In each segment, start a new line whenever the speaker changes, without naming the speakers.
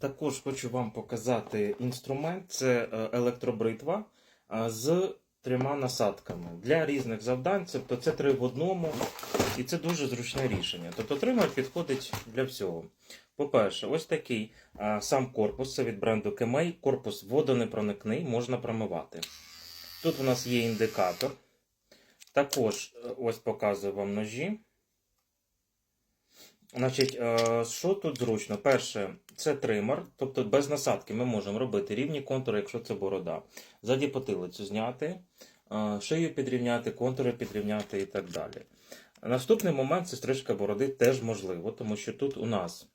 Також хочу вам показати інструмент. Це е, електробритва з трьома насадками для різних завдань. Тобто це три в одному, і це дуже зручне рішення. Тобто тример підходить для всього. По-перше, ось такий сам корпус, це від бренду Kemei. Корпус водонепроникний, можна промивати. Тут у нас є індикатор. Також е, ось показую вам ножі. Значить, е, що тут зручно? Перше, це тример, тобто без насадки ми можемо робити рівні контури, якщо це борода. Ззаді потилицю зняти, е, шию підрівняти, контури підрівняти і так далі. Наступний момент це стрижка бороди теж можливо, тому що тут у нас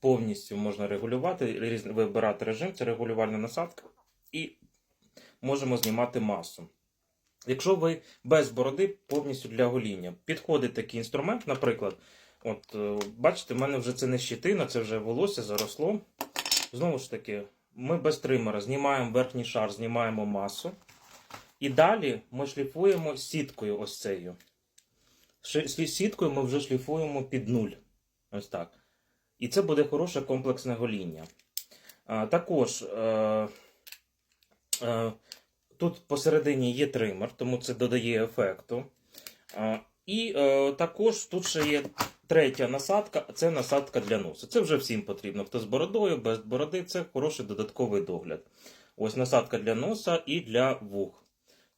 повністю можна регулювати, вибирати режим, це регулювальна насадка, і можемо знімати масу. Якщо ви без бороди повністю для гоління, підходить такий інструмент, наприклад, от е, бачите, в мене вже це не щитина, це вже волосся заросло. Знову ж таки, ми без тримера знімаємо верхній шар, знімаємо масу. І далі ми шліфуємо сіткою ось цією. Сіткою ми вже шліфуємо під нуль. Ось так. І це буде хороше комплексне гоління. А, також е, е, тут посередині є тример, тому це додає ефекту. А, і е, також тут ще є третя насадка, це насадка для носа. Це вже всім потрібно. Хто з бородою, без бороди, це хороший додатковий догляд. Ось насадка для носа і для вух.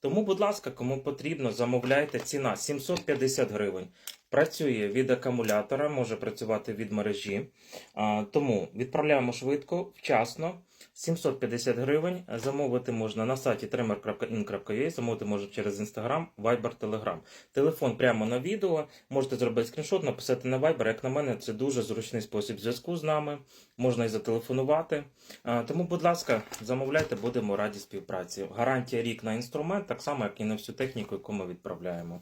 Тому, будь ласка, кому потрібно, замовляйте. Ціна 750 гривень. Працює від акумулятора, може працювати від мережі. Тому відправляємо швидко, вчасно. 750 гривень. Замовити можна на сайті trimmer.in.ua, замовити можна через Instagram, Viber, Telegram. Телефон прямо на відео. Можете зробити скріншот, написати на Viber. Як на мене, це дуже зручний спосіб зв'язку з нами. Можна і зателефонувати. Тому, будь ласка, замовляйте, будемо раді співпраці. Гарантія рік на інструмент, так само, як і на всю техніку, яку ми відправляємо.